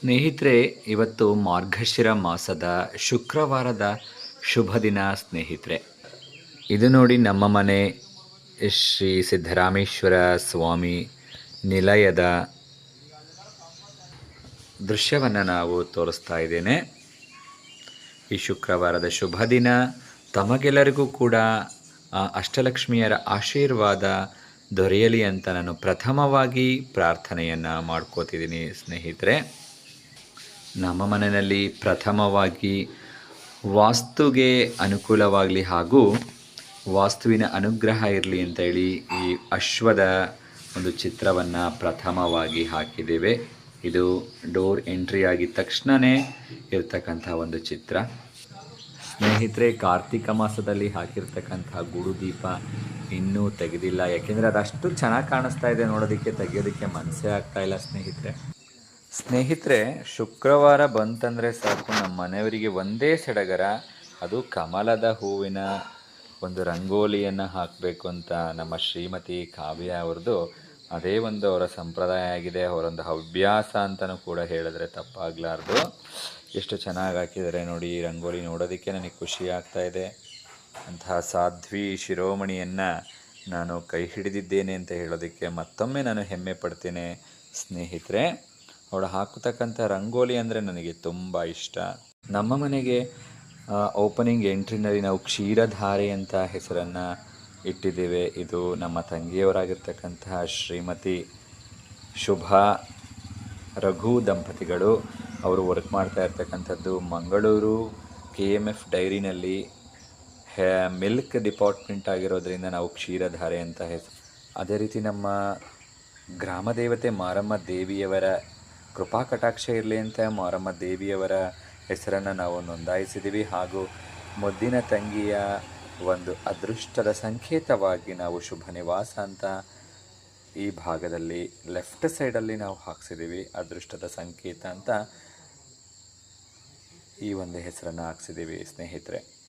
ಸ್ನೇಹಿತರೆ, ಇವತ್ತು ಮಾರ್ಗಶಿರ ಮಾಸದ ಶುಕ್ರವಾರದ ಶುಭ ದಿನ ಸ್ನೇಹಿತರೆ. ಇದು ನೋಡಿ ನಮ್ಮ ಮನೆ, ಶ್ರೀ ಸಿದ್ದರಾಮೇಶ್ವರ ಸ್ವಾಮಿ ನಿಲಯದ ದೃಶ್ಯವನ್ನು ನಾವು ತೋರಿಸ್ತಾ ಇದ್ದೇನೆ. ಈ ಶುಕ್ರವಾರದ ಶುಭ ದಿನ ತಮಗೆಲ್ಲರಿಗೂ ಕೂಡ ಅಷ್ಟಲಕ್ಷ್ಮಿಯರ ಆಶೀರ್ವಾದ ದೊರೆಯಲಿ ಅಂತ ನಾನು ಪ್ರಥಮವಾಗಿ ಪ್ರಾರ್ಥನೆಯನ್ನು ಮಾಡ್ಕೋತಿದ್ದೀನಿ ಸ್ನೇಹಿತರೆ. ನಮ್ಮ ಮನೆಯಲ್ಲಿ ಪ್ರಥಮವಾಗಿ ವಾಸ್ತುಗೆ ಅನುಕೂಲವಾಗಲಿ ಹಾಗೂ ವಾಸ್ತುವಿನ ಅನುಗ್ರಹ ಇರಲಿ ಅಂತ ಹೇಳಿ ಈ ಅಶ್ವದ ಒಂದು ಚಿತ್ರವನ್ನು ಪ್ರಥಮವಾಗಿ ಹಾಕಿದ್ದೇವೆ. ಇದು ಡೋರ್ ಎಂಟ್ರಿ ಆಗಿದ ತಕ್ಷಣವೇ ಇರತಕ್ಕಂಥ ಒಂದು ಚಿತ್ರ. ಸ್ನೇಹಿತರೆ, ಕಾರ್ತಿಕ ಮಾಸದಲ್ಲಿ ಹಾಕಿರ್ತಕ್ಕಂಥ ಗುರುದೀಪ ಇನ್ನೂ ತೆಗೆದಿಲ್ಲ. ಯಾಕೆಂದರೆ ಅದಷ್ಟು ಚೆನ್ನಾಗಿ ಕಾಣಿಸ್ತಾ ಇದೆ ನೋಡೋದಕ್ಕೆ, ತೆಗೆಯೋದಕ್ಕೆ ಮನಸ್ಸೇ ಆಗ್ತಾ ಇಲ್ಲ ಸ್ನೇಹಿತರೆ. ಸ್ನೇಹಿತರೆ, ಶುಕ್ರವಾರ ಬಂತಂದರೆ ಸಾಕು. ನಮ್ಮ ಮನೆಯವರಿಗೆ ಒಂದೇ ಸಡಗರ, ಅದು ಕಮಲದ ಹೂವಿನ ಒಂದು ರಂಗೋಲಿಯನ್ನು ಹಾಕಬೇಕು ಅಂತ ನಮ್ಮ ಶ್ರೀಮತಿ ಕಾವ್ಯ ಅವ್ರದ್ದು. ಅದೇ ಒಂದು ಅವರ ಸಂಪ್ರದಾಯ ಆಗಿದೆ. ಅವರೊಂದು ಹವ್ಯಾಸ ಅಂತಲೂ ಕೂಡ ಹೇಳಿದ್ರೆ ತಪ್ಪಾಗಲಾರ್ದು. ಎಷ್ಟು ಚೆನ್ನಾಗಿ ಹಾಕಿದ್ದಾರೆ ನೋಡಿ, ಈ ರಂಗೋಲಿ ನೋಡೋದಕ್ಕೆ ನನಗೆ ಖುಷಿ ಆಗ್ತಾ ಇದೆ. ಅಂತಹ ಸಾಧ್ವಿ ಶಿರೋಮಣಿಯನ್ನು ನಾನು ಕೈ ಹಿಡಿದಿದ್ದೇನೆ ಅಂತ ಹೇಳೋದಕ್ಕೆ ಮತ್ತೊಮ್ಮೆ ನಾನು ಹೆಮ್ಮೆ ಪಡ್ತೇನೆ. ಸ್ನೇಹಿತರೆ ಅವಳು ಹಾಕತಕ್ಕಂಥ ರಂಗೋಲಿ ಅಂದರೆ ನನಗೆ ತುಂಬ ಇಷ್ಟ. ನಮ್ಮ ಮನೆಗೆ ಓಪನಿಂಗ್ ಎಂಟ್ರಿನಲ್ಲಿ ನಾವು ಕ್ಷೀರಧಾರೆ ಅಂತ ಹೆಸರನ್ನು ಇಟ್ಟಿದ್ದೇವೆ. ಇದು ನಮ್ಮ ತಂಗಿಯವರಾಗಿರ್ತಕ್ಕಂತಹ ಶ್ರೀಮತಿ ಶುಭಾ ರಘು ದಂಪತಿಗಳು. ಅವರು ವರ್ಕ್ ಮಾಡ್ತಾ ಇರ್ತಕ್ಕಂಥದ್ದು ಮಂಗಳೂರು ಕೆ ಎಂ ಎಫ್ ಡೈರಿನಲ್ಲಿ ಹೆ ಮಿಲ್ಕ್ ಡಿಪಾರ್ಟ್ಮೆಂಟ್ ಆಗಿರೋದ್ರಿಂದ ನಾವು ಕ್ಷೀರಧಾರೆ ಅಂತ ಹೆಸರು ಅದೇ ರೀತಿ ನಮ್ಮ ಗ್ರಾಮ ದೇವತೆ ಮಾರಮ್ಮ ದೇವಿಯವರ ಕೃಪಾ ಕಟಾಕ್ಷ ಇರಲಿ ಅಂತ ಮಾರಮ್ಮ ದೇವಿಯವರ ಹೆಸರನ್ನು ನಾವು ನೋಂದಾಯಿಸಿದ್ದೀವಿ ಹಾಗೂ ಮುದ್ದಿನ ತಂಗಿಯ ಒಂದು ಅದೃಷ್ಟದ ಸಂಕೇತವಾಗಿ ನಾವು ಶುಭ ನಿವಾಸ ಅಂತ ಈ ಭಾಗದಲ್ಲಿ ಲೆಫ್ಟ್ ಸೈಡಲ್ಲಿ ನಾವು ಹಾಕ್ಸಿದ್ದೀವಿ ಅದೃಷ್ಟದ ಸಂಕೇತ ಅಂತ ಈ ಒಂದು ಹೆಸರನ್ನು ಹಾಕ್ಸಿದ್ದೀವಿ ಸ್ನೇಹಿತರೆ.